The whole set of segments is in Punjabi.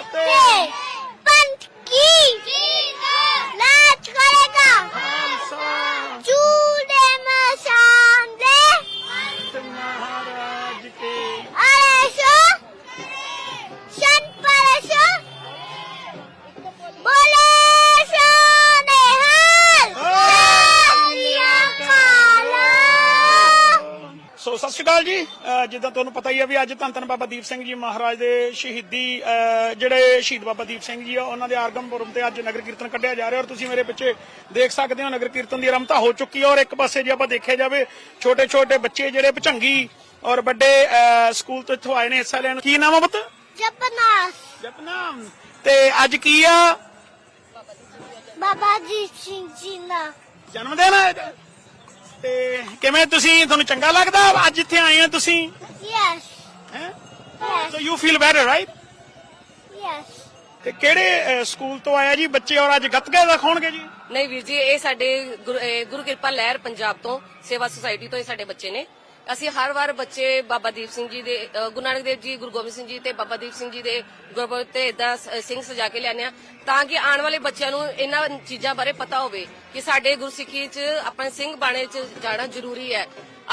ਫਤਿਹ ਸ਼੍ਰੀ ਅਕਾਲ ਜੀ। ਜਿੱਦਾਂ ਤੁਹਾਨੂੰ ਪਤਾ ਹੀ ਹੈ ਵੀ ਅੱਜ ਧੰਨ ਧੰਨ ਬਾਬਾ ਦੀਪ ਸਿੰਘ ਜੀ ਮਹਾਰਾਜ ਦੇ ਸ਼ਹੀਦੀ ਜਿਹੜੇ ਸ਼ਹੀਦ ਬਾਬਾ ਦੀਪ ਸਿੰਘ ਜੀ ਆ ਉਹਨਾਂ ਦੇ ਆਰਗਮਪੁਰਮ ਤੇ ਅੱਜ ਨਗਰ ਕੀਰਤਨ ਕੱਢਿਆ ਜਾ ਰਿਹਾ ਔਰ ਤੁਸੀਂ ਮੇਰੇ ਪਿੱਛੇ ਦੇਖ ਸਕਦੇ ਹੋ ਨਗਰ ਕੀਰਤਨ ਦੀ ਆਰੰਭਤਾ ਹੋ ਚੁੱਕੀ ਔਰ ਇੱਕ ਪਾਸੇ ਜੇ ਆਪਾਂ ਦੇਖਿਆ ਜਾਵੇ ਛੋਟੇ ਛੋਟੇ ਬੱਚੇ ਜਿਹੜੇ ਭਚੰਗੀ ਔਰ ਵੱਡੇ ਸਕੂਲ ਤੋਂ ਇੱਥੋਂ ਆਏ ਨੇ ਹਿੱਸਾ ਲੈਣ। ਕੀ ਨਾਮ ਆ ਪੁੱਤ? ਜਪਨਾਮ ਜਪਨਾਮ। ਤੇ ਅੱਜ ਕੀ ਆ? ਬਾਬਾ ਜੀ ਸਿੰਘ ਜੀ ਦਾ। ਜਨਮ ਦਿਨ ਹੈ ਤੇ ਕਿਵੇਂ ਤੁਸੀਂ? ਤੁਹਾਨੂੰ ਚੰਗਾ ਲੱਗਦਾ? ਅੱਜ ਇੱਥੇ ਆਏ ਹੋ ਤੁਸੀਂ? Yes. ਹੈ? So you feel better right Yes. ਤੇ ਕਿਹੜੇ ਸਕੂਲ ਤੋਂ ਆਇਆ ਜੀ ਬੱਚੇ ਔਰ ਅੱਜ ਗੱਤਕਾ ਦਿਖਾਉਣਗੇ ਜੀ? ਨਹੀਂ ਵੀਰ ਜੀ ਇਹ ਸਾਡੇ ਗੁਰੂ- ਗੁਰੂ ਕਿਰਪਾ ਲਹਿਰ ਪੰਜਾਬ ਤੋਂ ਸੇਵਾ ਸੁਸਾਇਟੀ ਤੋਂ ਇਹ ਸਾਡੇ ਬੱਚੇ ਨੇ। ਅਸੀਂ ਹਰ ਵਾਰ ਬੱਚੇ ਬਾਬਾ ਦੀਪ ਸਿੰਘ ਜੀ ਦੇ ਅ, ਗੁਰੂ ਨਾਨਕ ਦੇਵ ਜੀ ਗੁਰੂ ਗੋਬਿੰਦ ਸਿੰਘ ਜੀ ਤੇ ਬਾਬਾ ਦੀਪ ਸਿੰਘ ਜੀ ਦੇ ਗੁਰਪੁਰਬ ਤੇ ਇਦਾਂ ਸਿੰਘ ਸਜਾ ਕੇ ਲਿਆਉਂਦੇ ਆ ਤਾਂ ਕਿ ਆਉਣ ਵਾਲੇ ਬੱਚਿਆਂ ਨੂੰ ਇਹਨਾਂ ਚੀਜ਼ਾਂ ਬਾਰੇ ਪਤਾ ਹੋਵੇ ਕਿ ਸਾਡੇ ਗੁਰਸਿੱਖੀ 'ਚ ਆਪਣੇ ਸਿੰਘ ਬਾਣੇ 'ਚ ਜਾਣਾ ਜ਼ਰੂਰੀ ਹੈ।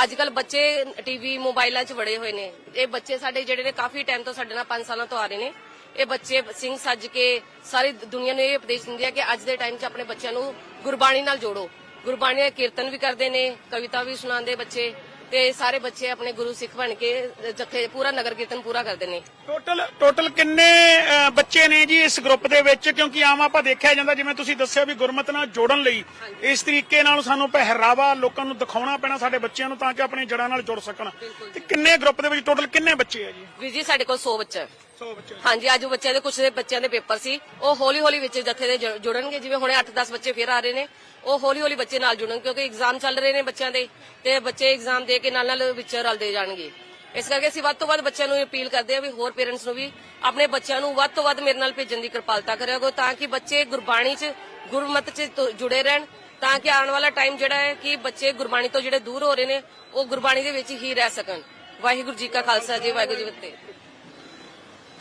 ਅੱਜ ਕੱਲ ਬੱਚੇ ਟੀਵੀ ਮੋਬਾਈਲਾਂ 'ਚ ਵੜੇ ਹੋਏ ਨੇ। ਇਹ ਬੱਚੇ ਸਾਡੇ ਜਿਹੜੇ ਨੇ ਕਾਫੀ ਟਾਈਮ ਤੋਂ ਸਾਡੇ ਨਾਲ 5 ਸਾਲਾਂ ਤੋਂ ਆ ਰਹੇ ਨੇ। ਇਹ ਬੱਚੇ ਸਿੰਘ ਸੱਜ ਕੇ ਸਾਰੀ ਦੁਨੀਆ ਨੂੰ ਇਹ ਉਪਦੇਸ਼ ਦਿੰਦੇ ਆ ਕਿ ਅੱਜ ਦੇ ਟਾਈਮ 'ਚ ਆਪਣੇ ਬੱਚਿਆਂ ਨੂੰ ਗੁਰਬਾਣੀ ਨਾਲ ਜੋੜੋ। ਗੁਰਬਾਣੀ ਦਾ ਕੀਰਤਨ ਵੀ ਕਰਦੇ ਨੇ ਕਵਿਤਾ ਵੀ ਸੁਣਾਉਂਦੇ ਬੱਚੇ। ਤੇ ਸਾਰੇ ਬੱਚੇ ਆਪਣੇ ਗੁਰੂ ਸਿੱਖ ਬਣ ਕੇ ਜੱਥੇ ਪੂਰਾ ਨਗਰ ਕੀਰਤਨ ਪੂਰਾ ਕਰਦੇ ਨੇ। ਟੋਟਲ ਟੋਟਲ ਕਿੰਨੇ ਬੱਚੇ ਨੇ ਜੀ ਇਸ ਗਰੁੱਪ ਦੇ ਵਿੱਚ? ਕਿਉਂਕਿ ਆਮ ਆਪਾਂ ਦੇਖਿਆ ਜਾਂਦਾ ਜਿਵੇਂ ਤੁਸੀਂ ਦੱਸਿਆ ਵੀ ਗੁਰਮਤ ਨਾਲ ਜੋੜਨ ਲਈ ਇਸ ਤਰੀਕੇ ਨਾਲ ਸਾਨੂੰ ਪਹਿਰਾਵਾ ਲੋਕਾਂ ਨੂੰ ਦਿਖਾਉਣਾ ਪੈਣਾ ਸਾਡੇ ਬੱਚਿਆਂ ਨੂੰ ਤਾਂ ਕਿ ਆਪਣੇ ਜੜਾਂ ਨਾਲ ਜੁੜ ਸਕਣ। ਤੇ ਕਿੰਨੇ ਗਰੁੱਪ ਦੇ ਵਿੱਚ ਟੋਟਲ ਕਿੰਨੇ ਬੱਚੇ ਆ ਜੀ? ਵੀਰ ਜੀ ਸਾਡੇ ਕੋਲ 100 ਬੱਚਾ ਹੈ। 100 ਬੱਚੇ ਹਾਂਜੀ, ਅੱਜ ਬੱਚਿਆਂ ਦੇ ਕੁਝ ਬੱਚਿਆਂ ਦੇ ਪੇਪਰ ਸੀ। ਉਹ ਹੌਲੀ ਹੌਲੀ ਵਿੱਚ ਜਥੇ ਦੇ ਜੁੜ- ਜੁੜਨਗੇ, ਜਿਵੇਂ ਹੁਣੇ 8-10 ਬੱਚੇ ਫਿਰ ਆ ਰਹੇ ਨੇ। ਉਹ ਹੌਲੀ ਹੌਲੀ ਬੱਚੇ ਨਾਲ ਜੁੜਨ, ਕਿਉਂਕਿ ਐਗਜ਼ਾਮ ਚੱਲ ਰਹੇ ਨੇ ਬੱਚਿਆਂ ਦੇ, ਤੇ ਬੱਚੇ ਐਗਜ਼ਾਮ ਦੇ ਕੇ ਨਾਲ ਨਾਲ ਵਿੱਚ ਰਲਦੇ ਜਾਣਗੇ। ਇਸ ਕਰਕੇ ਅਸੀਂ ਵੱਧ ਤੋਂ ਵੱਧ ਬੱਚਿਆਂ ਨੂੰ ਅਪੀਲ ਕਰਦੇ ਹਾਂ ਵੀ ਹੋਰ ਪੇਰੈਂਟਸ ਨੂੰ ਵੀ ਆਪਣੇ ਬੱਚਿਆਂ ਨੂੰ ਵੱਧ ਤੋਂ ਵੱਧ ਮੇਰੇ ਨਾਲ ਭੇਜਣ ਦੀ ਕਿਰਪਾਲਤਾ ਕਰਿਆ ਕਰੋ ਤਾਂ ਕਿ ਬੱਚੇ ਗੁਰਬਾਣੀ 'ਚ, ਗੁਰਮਤ 'ਚ ਤੁ- ਜੁੜੇ ਰਹਿਣ, ਤਾਂ ਕਿ ਆਉਣ ਵਾਲਾ ਟਾਈਮ ਜਿਹੜਾ ਹੈ ਕਿ ਬੱਚੇ ਗੁਰਬਾਣੀ ਤੋਂ ਜਿਹੜੇ ਦੂਰ ਹੋ ਰਹੇ ਨੇ, ਉਹ ਗੁਰਬਾਣੀ ਦੇ ਵਿੱਚ ਹੀ ਰਹਿ ਸਕਣ। ਵਾਹਿਗੁਰੂ ਜੀ ਕਾ ਖਾਲਸਾ ਜੀ, ਵਾਹਿਗੁਰੂ ਜੀ ਕੀ ਫਤਿਹ।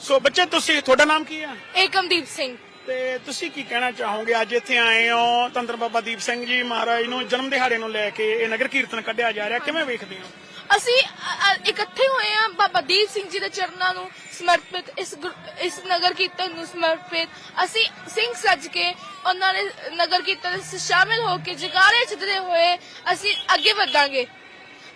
ਸੋ ਬੱਚੇ ਤੁਸੀਂ ਤੁਹਾਡਾ ਨਾਮ ਕੀ ਹੈ ਏਕਮਦੀਪ ਸਿੰਘ। ਤੇ ਤੁਸੀਂ ਕੀ ਕਹਿਣਾ ਚਾਹੋਗੇ? ਅੱਜ ਇੱਥੇ ਆਏ ਹੋ ਤੰਦਰ ਬਾਬਾ ਦੀਪ ਸਿੰਘ ਜੀ ਮਹਾਰਾਜ ਨੂੰ ਜਨਮ ਦਿਹਾੜੇ ਨੂੰ ਲੈ ਕੇ ਇਹ ਨਗਰ ਕੀਰਤਨ ਕੱਢਿਆ ਜਾ ਰਿਹਾ। ਕਿਵੇਂ ਵੇਖਦੇ ਹੋ? ਅਸੀਂ ਅ, ਅ, ਇਕੱਠੇ ਹੋਏ ਹਾਂ ਬਾਬਾ ਦੀਪ ਸਿੰਘ ਜੀ ਦੇ ਚਰਨਾਂ ਨੂੰ ਸਮਰਪਿਤ ਇਸ ਗੁਰ- ਇਸ ਨਗਰ ਕੀਰਤਨ ਨੂੰ ਸਮਰਪਿਤ। ਅਸੀਂ ਸਿੰਘ ਸੱਜ ਕੇ ਉਹਨਾਂ ਦੇ ਨਗਰ ਕੀਰਤਨ ਵਿੱਚ ਸ਼ਾਮਿਲ ਹੋ ਕੇ ਜਗਾਰੇ ਚਿੱਤਦੇ ਹੋਏ ਅਸੀਂ ਅੱਗੇ ਵਧਾਂਗੇ।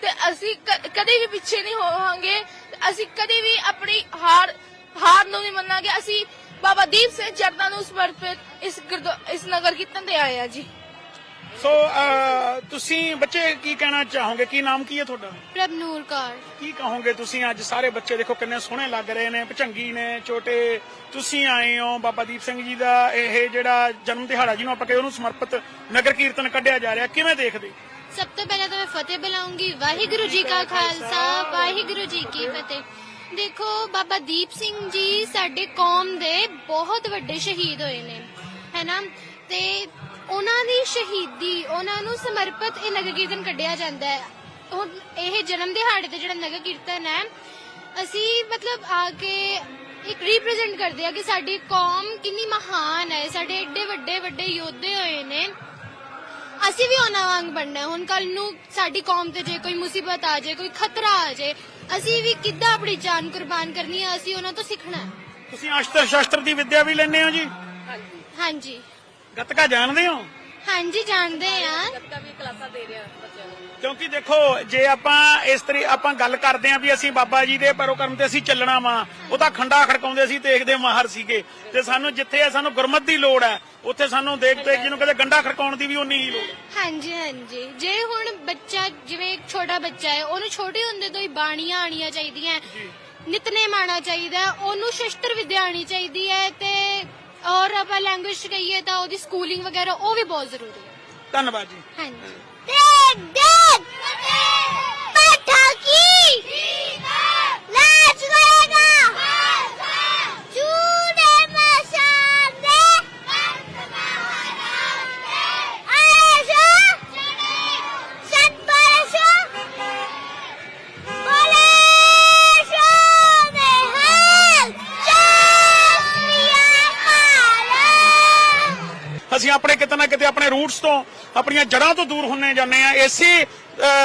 ਤੇ ਅਸੀਂ ਕ- ਕਦੇ ਵੀ ਪਿੱਛੇ ਨਹੀਂ ਹੋਵਾਂਗੇ। ਅਸੀਂ ਕਦੇ ਵੀ ਆਪਣੀ ਹਾਰ ਹਾਰ ਨੂੰ ਨਹੀਂ ਮੰਨਾਂਗੇ। ਅਸੀਂ ਬਾਬਾ ਦੀਪ ਸਿੰਘ ਜਰਦਾ ਨੂੰ ਸਮਰਪਿਤ ਇਸ ਇਸ ਨਗਰ ਕੀਰਤਨ ਤੇ ਆਏ ਆ ਜੀ। ਸੋ ਅਹ, ਤੁਸੀਂ ਬੱਚੇ ਕੀ ਕਹਿਣਾ ਚਾਹੋਗੇ? ਕੀ ਨਾਮ ਕੀ ਹੈ ਤੁਹਾਡਾ? ਪ੍ਰਭਨੂਰ ਕੌਰ। ਕੀ ਕਹੋਗੇ ਤੁਸੀਂ ਅੱਜ ਸਾਰੇ ਬੱਚੇ? ਦੇਖੋ ਕਿੰਨੇ ਸੋਹਣੇ ਲੱਗ ਰਹੇ ਨੇ ਭਚੰਗੀ ਨੇ ਛੋਟੇ। ਤੁਸੀਂ ਆਏ ਹੋ ਬਾਬਾ ਦੀਪ ਸਿੰਘ ਜੀ ਦਾ ਇਹ ਜਿਹੜਾ ਜਨਮ ਦਿਹਾੜਾ ਜਿਹਨੂੰ ਆਪਾਂ ਕਹੇ ਉਹਨੂੰ ਸਮਰਪਿਤ ਨਗਰ ਕੀਰਤਨ ਕੱਢਿਆ ਜਾ ਰਿਹਾ। ਕਿਵੇਂ ਦੇਖਦੇ? ਸਭ ਤੋਂ ਪਹਿਲਾਂ ਤਾਂ ਮੈਂ ਫਤਿਹ ਬੁਲਾਉਂਗੀ। ਵਾਹਿਗੁਰੂ ਜੀ ਕਾ ਖਾਲਸਾ। ਵਾਹਿਗੁਰੂ ਜੀ ਕੀ ਫਤਿਹ। ਦੇਖੋ, ਬਾਬਾ ਦੀਪ ਸਿੰਘ ਜੀ ਸਾਡੇ ਕੌਮ ਦੇ ਬਹੁਤ ਵੱਡੇ ਸ਼ਹੀਦ ਹੋਏ ਨੇ, ਹੈਨਾ? ਤੇ ਉਹਨਾਂ ਦੀ ਸ਼ਹੀਦੀ, ਉਹਨਾਂ ਨੂੰ ਸਮਰਪਿਤ ਇਹ ਨਗਰ ਕੀਰਤਨ ਕੱਢਿਆ ਜਾਂਦਾ ਹੈ। ਹੁਣ ਇਹ ਜਨਮ ਦਿਹਾੜੇ ਤੇ ਜਿਹੜਾ ਨਗਰ ਕੀਰਤਨ ਹੈ, ਅਸੀਂ ਮਤਲਬ ਆ ਕੇ ਇੱਕ ਰਿਪਰੈਜ਼ੈਂਟ ਕਰਦੇ ਆ ਕਿ ਸਾਡੀ ਕੌਮ ਕਿੰਨੀ ਮਹਾਨ ਹੈ, ਸਾਡੇ ਏਡੇ ਵੱਡੇ ਵੱਡੇ ਯੋਧੇ ਹੋਏ ਨੇ। ਅਸੀਂ ਵੀ ਉਹਨਾਂ ਵਾਂਗ ਬਣਨਾ ਹੈ। ਹੁਣ ਕੱਲ ਨੂੰ ਸਾਡੀ ਕੌਮ ਤੇ ਜੇ ਕੋਈ ਮੁਸੀਬਤ ਆ ਜਾਏ ਕੋਈ ਖਤਰਾ ਆ ਜਾਏ ਅਸੀਂ ਵੀ ਕਿੱਦਾਂ ਆਪਣੀ ਜਾਨ ਕੁਰਬਾਨ ਕਰਨੀ ਹੈ? ਅਸੀਂ ਉਹਨਾਂ ਤੋਂ ਸਿੱਖਣਾ ਹੈ। ਤੁਸੀਂ ਅਸ਼ਤਰ ਸ਼ਸਤਰ ਦੀ ਵਿੱਦਿਆ ਵੀ ਲੈਂਦੇ ਹੋ ਜੀ? ਹਾਂਜੀ। ਗੱਤਕਾ ਜਾਣਦੇ ਹੋ? ਹਾਂਜੀ ਜਾਣਦੇ ਆ ਗੱਤਕਾ ਵੀ ਕਲਾਸਾਂ ਦੇ ਰਿਹਾ ਬੱਚਿਆਂ ਨੂੰ। ਕਿਉਂਕਿ ਦੇਖੋ ਜੇ ਆਪਾਂ ਇਸ ਤਰੀ ਆਪਾਂ ਗੱਲ ਕਰਦੇ ਆਂ ਵੀ ਅਸੀਂ ਬਾਬਾ ਜੀ ਦੇ ਪਰੋਕਰਮ ਤੇ ਅਸੀਂ ਚੱਲਣਾ ਵਾ ਉਹ ਤਾਂ ਖੰਡਾ ਖੜਕਾਉਂਦੇ ਸੀ ਦੇਖਦੇ ਮਾਹਰ ਸੀਗੇ। ਤੇ ਸਾਨੂੰ ਜਿੱਥੇ ਆ ਸਾਨੂੰ ਗੁਰਮਤ ਦੀ ਲੋੜ ਹੈ ਉੱਥੇ ਸਾਨੂੰ ਦੇਖ ਦੇਖ ਜਿਹਨੂੰ ਕਹਿੰਦੇ ਗੰਡਾ ਖੜਕਾਉਣ ਦੀ ਵੀ ਉਨੀ ਹੀ ਲੋੜ ਹੈ। ਹਾਂਜੀ ਹਾਂਜੀ। ਜੇ ਹੁਣ ਬੱਚਾ ਜਿਵੇਂ ਇੱਕ ਛੋਟਾ ਬੱਚਾ ਹੈ ਉਹਨੂੰ ਛੋਟੇ ਹੁੰਦੇ ਤੋਂ ਹੀ ਬਾਣੀਆਂ ਆਣੀਆਂ ਚਾਹੀਦੀਆਂ ਨਿਤਨੇਮ ਆਉਣਾ ਚਾਹੀਦਾ ਹੈ, ਉਹਨੂੰ ਸ਼ਸਤਰ ਵਿੱਦਿਆ ਆਣੀ ਚਾਹੀਦੀ ਹੈ ਤੇ ਔਰ ਆਪਾਂ ਲੈਂਗੁਏਜ ਕਹੀਏ ਤਾਂ ਉਹਦੀ ਸਕੂਲਿੰਗ ਵਗੈਰਾ ਉਹ ਵੀ ਬਹੁਤ ਜ਼ਰੂਰੀ ਹੈ। ਧੰਨਵਾਦ ਜੀ। ਹਾਂਜੀ। ਅਸੀਂ ਆਪਣੇ ਕਿਤੇ ਨਾ ਕਿਤੇ ਆਪਣੇ ਰੂਟਸ ਤੋਂ, ਆਪਣੀਆਂ ਜੜ੍ਹਾਂ ਤੋਂ ਦੂਰ ਹੁੰਨੇ ਜਾਂਦੇ ਆ ਇਸੇ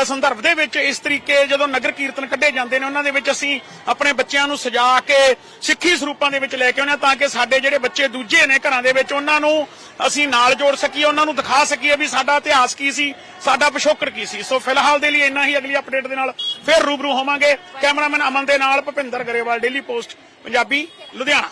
ਸੰਦਰਭ ਦੇ ਵਿੱਚ ਇਸ ਤਰੀਕੇ ਜਦੋਂ ਨਗਰ ਕੀਰਤਨ ਕੱਢੇ ਜਾਂਦੇ ਨੇ, ਉਹਨਾਂ ਦੇ ਵਿੱਚ ਅਸੀਂ ਆਪਣੇ ਬੱਚਿਆਂ ਨੂੰ ਸਜਾ ਕੇ ਸਿੱਖੀ ਸਰੂਪਾਂ ਦੇ ਵਿੱਚ ਲੈ ਕੇ ਆਉਂਦੇ ਹਾਂ ਤਾਂ ਕਿ ਸਾਡੇ ਜਿਹੜੇ ਬੱਚੇ ਦੂਜੇ ਨੇ ਘਰਾਂ ਦੇ ਵਿੱਚ, ਉਹਨਾਂ ਨੂੰ ਅਸੀਂ ਨਾਲ ਜੋੜ ਸਕੀਏ, ਉਹਨਾਂ ਨੂੰ ਦਿਖਾ ਸਕੀਏ ਵੀ ਸਾਡਾ ਇਤਿਹਾਸ ਕੀ ਸੀ, ਸਾਡਾ ਪਿਛੋਕੜ ਕੀ ਸੀ। ਸੋ ਫਿਲਹਾਲ ਦੇ ਲਈ ਇੰਨਾ ਹੀ, ਅਗਲੀ ਅਪਡੇਟ ਦੇ ਨਾਲ ਫਿਰ ਰੂਬਰੂ ਹੋਵਾਂਗੇ। ਕੈਮਰਾਮੈਨ ਅਮਨ ਦੇ ਨਾਲ ਭੁਪਿੰਦਰ ਗਰੇਵਾਲ ਡੇਲੀ ਪੋਸਟ ਪੰਜਾਬੀ, ਲੁਧਿਆਣਾ।